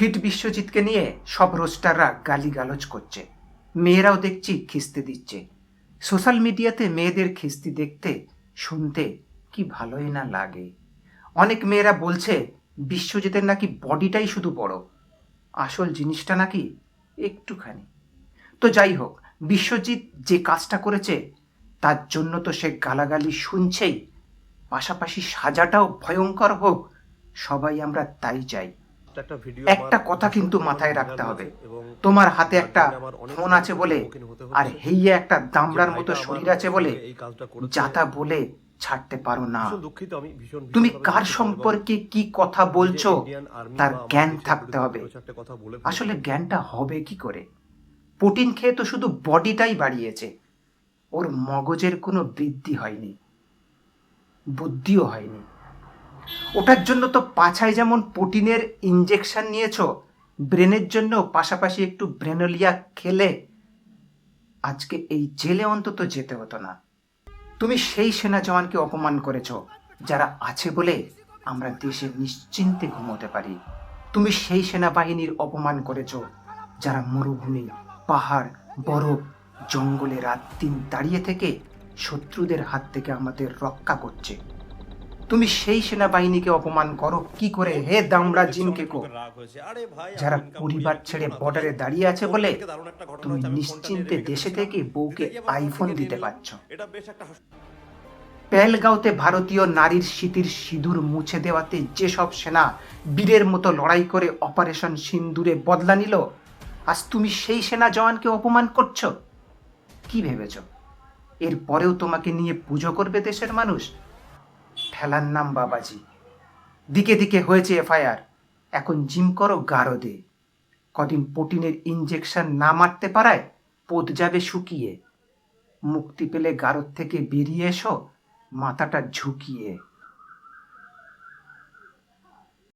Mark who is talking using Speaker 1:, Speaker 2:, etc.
Speaker 1: Fit বিশ্বজিৎকে নিয়ে সব রোস্টাররা গালিগালজ করছে। মেয়েরাও দেখছি খিস্তি দিচ্ছে। সোশ্যাল মিডিয়াতে মেয়েদের খিস্তি দেখতে, শুনতে কি ভালোই না লাগে। অনেক মেয়েরা বলছে, বিশ্বজিতের নাকি বডিটাই শুধু বড়। আসল জিনিসটা নাকি একটুখানি। তো যাই হোক, বিশ্বজিৎ যে কাজটা করেছে, তার জন্য তো সে গালাগালি শুনছেই। পাশাপাশি সাজাটাও ভয়ঙ্কর হোক, সবাই আমরা তাই চাই।
Speaker 2: একটা
Speaker 1: কথা কিন্তু মাথায় রাখতে হবে। তোমার হাতে একটা ফোন আছে বলে আর হেইয়া একটা দামড়ার মতো শরীর আছে বলে। যাতা বলে ছাড়তে পারো না। তুমি কার সম্পর্কে কি কথা বলছো তার জ্ঞান থাকতে হবে। আসলে জ্ঞানটা হবে কি করে? প্রোটিন খেয়ে তো শুধু বডিটাই বাড়িয়েছে। ওর মগজের কোনো বৃদ্ধি হয়নি। বুদ্ধিও হয়নি। ওটার জন্য তো পাছায় যেমন প্রোটিনের ইঞ্জেকশন নিয়েছো, ব্রেনের জন্য পাশাপাশি একটু ব্রেনোলিয়া খেলে, আজকে এই জেলে অন্তত যেতে হতো না। তুমি সেই সেনা জওয়ানকে অপমান করেছ, যারা আছে বলে আমরা দেশে নিশ্চিন্তে ঘুমোতে পারি। তুমি সেই সেনাবাহিনীর অপমান করেছ, যারা মরুভূমি, পাহাড়, বরফ, জঙ্গলে রাত দিন দাঁড়িয়ে থেকে শত্রুদের হাত থেকে আমাদের রক্ষা করছে। তুমি সেই সেনাবাহিনীকে অপমান করো। কি করে? হে দামরা জিনকে কো। যারা পরিবার ছেড়ে বর্ডারে দাঁড়িয়ে আছে বলে তুমি নিশ্চিন্তে দেশে থেকে বউকে আইফোন দিতে পারছ। পেহেলগাঁওতে ভারতীয় নারীর স্মৃতির সিঁদুর মুছে দেওয়াতে যেসব সেনা বীরের মতো লড়াই করে অপারেশন সিন্দুরে বদলা নিল আজ তুমি সেই সেনা জওয়ানকে অপমান করছ? কি ভেবেছ? এর পরেও তোমাকে নিয়ে পুজো করবে দেশের মানুষ? ঠেলার নাম বাবাজি। দিকে দিকে হয়েছে এফআইআর। এখন জিম করো গারদে কদিন প্রোটিনের ইঞ্জেকশন না মারতে পারায় পোত যাবে শুকিয়ে। মুক্তি পেলে গারদ থেকে বেরিয়ে এসো, মাথাটা ঝুঁকিয়ে।